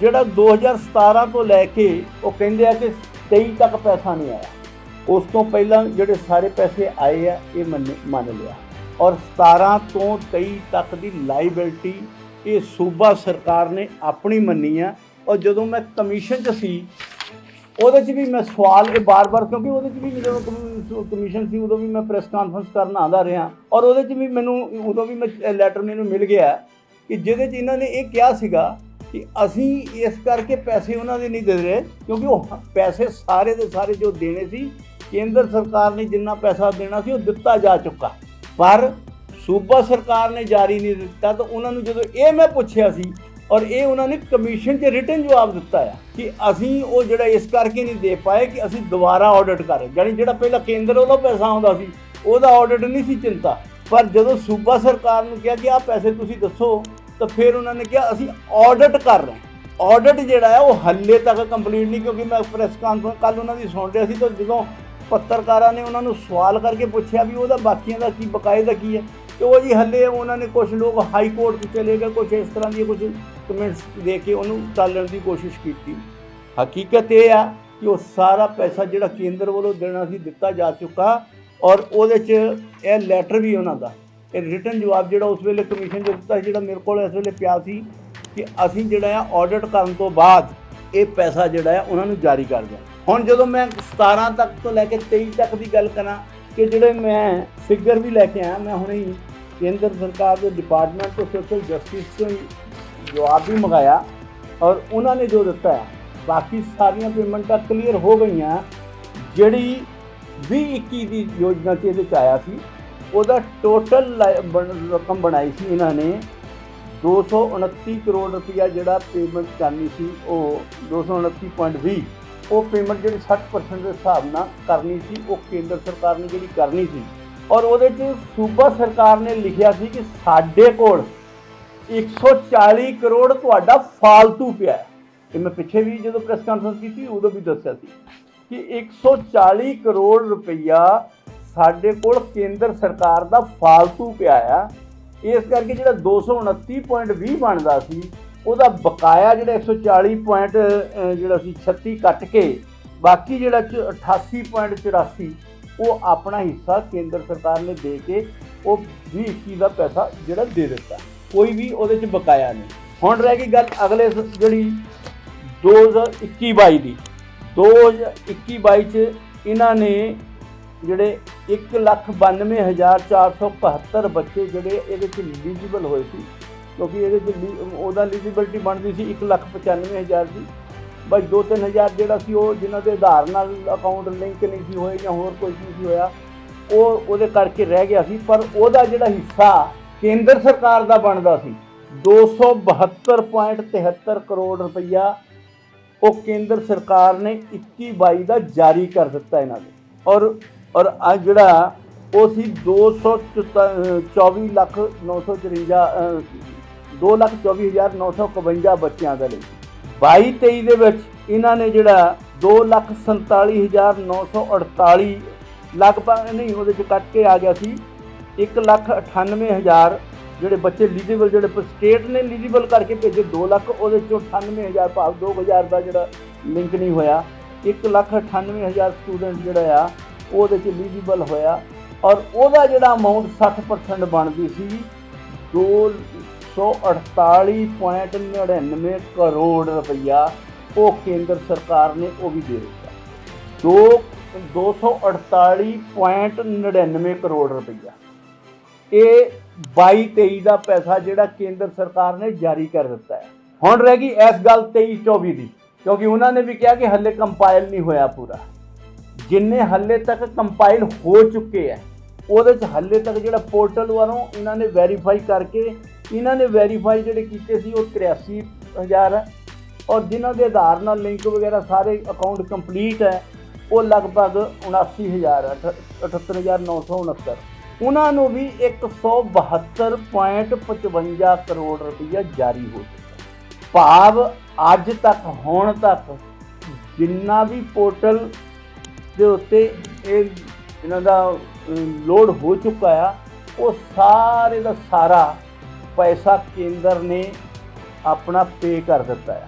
ਜਿਹੜਾ 2017 ਤੋਂ ਲੈ ਕੇ ਉਹ ਕਹਿੰਦੇ ਆ ਕਿ 23 ਤੱਕ ਪੈਸਾ ਨਹੀਂ ਆਇਆ। ਉਸ ਤੋਂ ਪਹਿਲਾਂ ਜਿਹੜੇ ਸਾਰੇ ਪੈਸੇ ਆਏ ਆ, ਇਹ ਮੰਨ ਮੰਨ ਲਿਆ। ਔਰ 17 ਤੋਂ 23 ਤੱਕ ਦੀ ਲਾਇਬਿਲਟੀ ਇਹ ਸੂਬਾ ਸਰਕਾਰ ਨੇ ਆਪਣੀ ਮੰਨੀ ਆ। ਔਰ ਜਦੋਂ ਮੈਂ ਕਮਿਸ਼ਨ 'ਚ ਸੀ, ਉਹਦੇ 'ਚ ਵੀ ਮੈਂ ਸਵਾਲ ਇਹ ਬਾਰ-ਬਾਰ, ਕਿਉਂਕਿ ਉਹਦੇ 'ਚ ਵੀ ਜਦੋਂ ਕਮਿਸ਼ਨ ਸੀ, ਉਦੋਂ ਵੀ ਮੈਂ ਪ੍ਰੈਸ ਕਾਨਫਰੰਸ ਕਰਨ ਆਉਂਦਾ ਰਿਹਾ। ਔਰ ਉਹਦੇ 'ਚ ਵੀ ਮੈਨੂੰ, ਉਦੋਂ ਵੀ ਮੈਂ ਲੈਟਰ ਮੈਨੂੰ ਮਿਲ ਗਿਆ ਕਿ ਜਿਹਦੇ 'ਚ ਇਹਨਾਂ ਨੇ ਇਹ ਕਿਹਾ ਸੀਗਾ ਕਿ ਅਸੀਂ ਇਸ ਕਰਕੇ ਪੈਸੇ ਉਹਨਾਂ ਦੇ ਨਹੀਂ ਦੇ ਰਹੇ, ਕਿਉਂਕਿ ਉਹ ਪੈਸੇ ਸਾਰੇ ਦੇ ਸਾਰੇ ਜੋ ਦੇਣੇ ਸੀ, ਕੇਂਦਰ ਸਰਕਾਰ ਨੇ ਜਿੰਨਾ ਪੈਸਾ ਦੇਣਾ ਸੀ, ਉਹ ਦਿੱਤਾ ਜਾ ਚੁੱਕਾ। ਪਰ ਸੂਬਾ ਸਰਕਾਰ ਨੇ ਜਾਰੀ ਨਹੀਂ ਦਿੱਤਾ, ਤਾਂ ਉਹਨਾਂ ਨੂੰ ਜਦੋਂ ਇਹ ਮੈਂ ਪੁੱਛਿਆ ਸੀ, ਔਰ ਇਹ ਉਹਨਾਂ ਨੇ ਕਮਿਸ਼ਨ 'ਚ ਰਿਟਨ ਜਵਾਬ ਦਿੱਤਾ ਆ, ਕਿ ਅਸੀਂ ਉਹ ਜਿਹੜਾ ਇਸ ਕਰਕੇ ਨਹੀਂ ਦੇ ਪਾਏ ਕਿ ਅਸੀਂ ਦੁਬਾਰਾ ਆਡਿਟ ਕਰ ਜਾਨੀ ਜਿਹੜਾ ਪਹਿਲਾਂ ਕੇਂਦਰ ਵੱਲੋਂ ਪੈਸਾ ਆਉਂਦਾ ਸੀ, ਉਹਦਾ ਆਡਿਟ ਨਹੀਂ ਸੀ ਚਿੰਤਾ। ਪਰ ਜਦੋਂ ਸੂਬਾ ਸਰਕਾਰ ਨੂੰ ਕਿਹਾ ਕਿ ਆਹ ਪੈਸੇ ਤੁਸੀਂ ਦੱਸੋ ਤਾਂ ਫਿਰ ਉਹਨਾਂ ਨੇ ਕਿਹਾ, ਅਸੀਂ ਆਡਿਟ ਕਰ ਰਹੇ ਹਾਂ। ਆਡਿਟ ਜਿਹੜਾ ਹੈ, ਉਹ ਹੱਲੇ ਤੱਕ ਕੰਪਲੀਟ ਨਹੀਂ, ਕਿਉਂਕਿ ਮੈਂ ਪ੍ਰੈਸ ਕਾਨਫਰੰਸ ਕੱਲ ਉਹਨਾਂ ਦੀ ਸੁਣ ਰਿਹਾ ਸੀ ਤਾਂ ਜਦੋਂ ਪੱਤਰਕਾਰਾਂ ਨੇ ਉਹਨਾਂ ਨੂੰ ਸਵਾਲ ਕਰਕੇ ਪੁੱਛਿਆ ਵੀ ਉਹਦਾ ਬਾਕੀਆਂ ਦਾ ਕੀ ਬਕਾਏ ਦਾ ਕੀ ਹੈ, ਤੇ ਉਹ ਜੀ ਹੱਲੇ ਉਹਨਾਂ ਨੇ ਕੁਝ ਲੋਕ ਹਾਈ ਕੋਰਟ 'ਚ ਚਲੇ ਗਏ ਕੁਝ ਇਸ ਤਰ੍ਹਾਂ ਦੀਆਂ ਕੁਝ ਕਮੈਂਟਸ ਦੇ ਕੇ ਉਹਨੂੰ ਟਾਲਣ ਦੀ ਕੋਸ਼ਿਸ਼ ਕੀਤੀ। ਹਕੀਕਤ ਇਹ ਆ ਕਿ ਉਹ ਸਾਰਾ ਪੈਸਾ ਜਿਹੜਾ ਕੇਂਦਰ ਵੱਲੋਂ ਦੇਣਾ ਸੀ, ਦਿੱਤਾ ਜਾ ਚੁੱਕਾ ਔਰ ਉਹਦੇ 'ਚ ਇਹ ਲੈਟਰ ਵੀ ਉਹਨਾਂ ਦਾ। ਇਹ ਰਿਟਨ ਜਵਾਬ ਜਿਹੜਾ ਉਸ ਵੇਲੇ ਕਮਿਸ਼ਨ ਜੋ ਦਿੱਤਾ ਸੀ, ਜਿਹੜਾ ਮੇਰੇ ਕੋਲ ਇਸ ਵੇਲੇ ਪਿਆ ਸੀ ਕਿ ਅਸੀਂ ਜਿਹੜਾ ਆ ਆਡਿਟ ਕਰਨ ਤੋਂ ਬਾਅਦ ਇਹ ਪੈਸਾ ਜਿਹੜਾ ਆ ਉਹਨਾਂ ਨੂੰ ਜਾਰੀ ਕਰ ਦਿਆਂ ਹੁਣ ਜਦੋਂ ਮੈਂ 17 ਤੱਕ ਤੋਂ ਲੈ ਕੇ 23 ਤੱਕ ਦੀ ਗੱਲ ਕਰਾਂ ਕਿ ਜਿਹੜੇ ਮੈਂ ਫਿਗਰ ਵੀ ਲੈ ਕੇ ਆਇਆ ਮੈਂ ਹੁਣੇ ਹੀ ਕੇਂਦਰ ਸਰਕਾਰ ਦੇ ਡਿਪਾਰਟਮੈਂਟ ਤੋਂ ਸੋਸ਼ਲ ਜਸਟਿਸ ਤੋਂ ਹੀ ਜਵਾਬ ਵੀ ਮੰਗਾਇਆ ਔਰ ਉਹਨਾਂ ਨੇ ਜੋ ਦਿੱਤਾ ਹੈ ਬਾਕੀ ਸਾਰੀਆਂ ਪੇਮੈਂਟਾਂ ਕਲੀਅਰ ਹੋ ਗਈਆਂ। ਜਿਹੜੀ 2021 ਦੀ ਯੋਜਨਾ 'ਚ ਇਹਦੇ 'ਚ ਆਇਆ ਸੀ। ਉਹਦਾ ਟੋਟਲ ਰਕਮ ਬਣਾਈ ਸੀ ਇਹਨਾਂ ਨੇ। 229 ਕਰੋੜ ਰੁਪਇਆ ਜਿਹੜਾ ਪੇਮੈਂਟ ਕਰਨੀ ਸੀ, ਉਹ 229.20 ਉਹ ਪੇਮੈਂਟ ਜਿਹੜੀ 60% ਦੇ ਹਿਸਾਬ ਨਾਲ ਕਰਨੀ ਸੀ, ਉਹ ਕੇਂਦਰ ਸਰਕਾਰ ਨੇ ਜਿਹੜੀ ਕਰਨੀ ਸੀ। ਔਰ ਉਹਦੇ 'ਚ ਸੂਬਾ ਸਰਕਾਰ ਨੇ ਲਿਖਿਆ ਸੀ ਕਿ ਸਾਡੇ ਕੋਲ 140 ਕਰੋੜ ਤੁਹਾਡਾ ਫਾਲਤੂ ਪਿਆ ਹੈ। ਮੈਂ ਪਿੱਛੇ ਵੀ ਜਦੋਂ ਪ੍ਰੈਸ ਕਾਨਫਰੰਸ ਕੀਤੀ, ਉਦੋਂ ਵੀ ਦੱਸਿਆ ਸੀ ਕਿ 140 ਕਰੋੜ ਰੁਪਈਆ ਸਾਡੇ ਕੋਲ ਕੇਂਦਰ ਸਰਕਾਰ ਦਾ ਫਾਲਤੂ ਪਿਆ ਆ। ਇਸ ਕਰਕੇ ਜਿਹੜਾ 229.20 ਬਣਦਾ ਸੀ, ਉਹਦਾ ਬਕਾਇਆ ਜਿਹੜਾ 140 ਪੁਆਇੰਟ ਜਿਹੜਾ ਸੀ 36 ਕੱਟ ਕੇ, ਬਾਕੀ ਜਿਹੜਾ ਚ 88.84 ਉਹ ਆਪਣਾ ਹਿੱਸਾ ਕੇਂਦਰ ਸਰਕਾਰ ਨੇ ਦੇ ਕੇ, ਉਹ 2021 ਦਾ ਪੈਸਾ ਜਿਹੜਾ ਦੇ ਦਿੱਤਾ। ਕੋਈ ਵੀ ਉਹਦੇ ਚ ਬਕਾਇਆ ਨਹੀਂ। ਹੁਣ ਰਹਿ ਗਈ ਗੱਲ ਅਗਲੇ ਸ- ਜਿਹੜੀ 2021-22 ਦੀ। 2021-22 ਚ ਇਹਨਾਂ ਨੇ ਜਿਹੜੇ 192472 ਬੱਚੇ ਜਿਹੜੇ ਇਹਦੇ ਚ ਐਲੀਜੀਬਲ ਹੋਏ ਸੀ। ਕਿਉਂਕਿ ਇਹਦੇ ਚ ਲੀ- ਉਹਦਾ ਐਲੀਜੀਬਿਲਟੀ ਬਣਦੀ ਸੀ 195000 ਦੀ। ਬਸ 2-3000 ਜਿਹੜਾ ਸੀ ਉਹ ਜਿਨ੍ਹਾਂ ਦੇ ਆਧਾਰ ਨਾਲ ਅਕਾਊਂਟ ਲਿੰਕ ਨਹੀਂ ਸੀ ਹੋਏ ਜਾਂ ਹੋਰ ਕੁਝ ਨਹੀਂ ਸੀ ਹੋਇਆ, ਉਹ ਉਹਦੇ ਕਰਕੇ ਰਹਿ ਗਿਆ ਸੀ। ਪਰ ਉਹਦਾ ਜਿਹੜਾ ਹਿੱਸਾ ਕੇਂਦਰ ਸਰਕਾਰ ਦਾ ਬਣਦਾ ਸੀ 272.73 ਕਰੋੜ ਰੁਪਈਆ, ਉਹ ਕੇਂਦਰ ਸਰਕਾਰ ਨੇ 21-22 ਦਾ ਜਾਰੀ ਕਰ ਦਿੱਤਾ ਇਹਨਾਂ ਦੇ। ਔਰ ਔਰ ਆ ਜਿਹੜਾ ਉਹ ਸੀ 224 ਲੱਖ 954 2 ਲੱਖ 24951 ਬੱਚਿਆਂ ਦੇ ਲਈ। 22 23 ਦੇ ਵਿੱਚ ਇਹਨਾਂ ਨੇ ਜਿਹੜਾ 2 ਲੱਖ 47948 ਲਗਭਗ ਨਹੀਂ, ਉਹਦੇ ਚ ਕੱਟ ਕੇ ਆ ਗਿਆ ਸੀ 1 ਲੱਖ 98000 ਜਿਹੜੇ ਬੱਚੇ ਐਲੀਜੀਬਲ ਜਿਹੜੇ ਸਟੇਟ ਨੇ ਐਲੀਜੀਬਲ ਕਰਕੇ ਭੇਜੇ 2 ਲੱਖ, ਉਹਦੇ ਚੋਂ 98000 ਭਾਵ 2000 ਦਾ ਜਿਹੜਾ ਲਿੰਕ ਨਹੀਂ ਹੋਇਆ। 1 ਲੱਖ 98000 ਸਟੂਡੈਂਟ ਜਿਹੜਾ ਆ ਉਹਦੇ ਚ ਐਲੀਜੀਬਲ ਹੋਇਆ ਔਰ ਉਹਦਾ ਜਿਹੜਾ ਅਮਾਉਂਟ 60% ਬਣਦੀ ਸੀ 248.99 ਕਰੋੜ ਰੁਪਈਆ ਉਹ ਕੇਂਦਰ ਸਰਕਾਰ ਨੇ ਉਹ ਵੀ ਦੇ ਦਿੱਤਾ। ਦੋ 248.99 ਕਰੋੜ ਰੁਪਈਆ। ਇਹ 22 23 ਦਾ ਪੈਸਾ ਜਿਹੜਾ ਕੇਂਦਰ ਸਰਕਾਰ ਨੇ ਜਾਰੀ ਕਰ ਦਿੱਤਾ ਹੈ। ਹੁਣ ਰਹਿ ਗਈ ਇਸ ਗੱਲ 23 24 ਦੀ, ਕਿਉਂਕਿ ਉਹਨਾਂ ਨੇ ਵੀ ਕਿਹਾ ਕਿ ਹੱਲੇ ਕੰਪਾਈਲ ਨਹੀਂ ਹੋਇਆ ਪੂਰਾ। ਜਿੰਨੇ ਹੱਲੇ ਤੱਕ ਕੰਪਾਈਲ ਹੋ ਚੁੱਕੇ ਆ, ਉਹਦੇ ਚ ਹੱਲੇ ਤੱਕ ਜਿਹੜਾ ਪੋਰਟਲ ਵੱਲੋਂ ਇਹਨਾਂ ਨੇ ਵੈਰੀਫਾਈ ਕਰਕੇ, ਇਹਨਾਂ ਨੇ ਵੈਰੀਫਾਈ ਜਿਹੜੇ ਕੀਤੇ ਸੀ ਉਹ 83000 ਹੈ ਔਰ ਜਿਨ੍ਹਾਂ ਦੇ ਆਧਾਰ ਨਾਲ ਲਿੰਕ ਵਗੈਰਾ ਸਾਰੇ ਅਕਾਊਂਟ ਕੰਪਲੀਟ ਹੈ ਉਹ ਲਗਭਗ 79000 ਹੈ 78969 ਉਹਨਾਂ ਨੂੰ ਵੀ 172.55 ਕਰੋੜ ਰੁਪਈਆ ਜਾਰੀ ਹੋ ਚੁੱਕਾ। ਭਾਵ ਅੱਜ ਤੱਕ, ਹੁਣ ਤੱਕ, ਜਿੰਨਾ ਵੀ ਪੋਰਟਲ ਦੇ ਉੱਤੇ ਇਹ ਇਹਨਾਂ ਦਾ ਲੋਡ ਹੋ ਚੁੱਕਾ ਆ। ਉਹ ਸਾਰੇ ਦਾ ਸਾਰਾ ਪੈਸਾ ਕੇਂਦਰ ਨੇ ਆਪਣਾ ਪੇ ਕਰ ਦਿੱਤਾ ਹੈ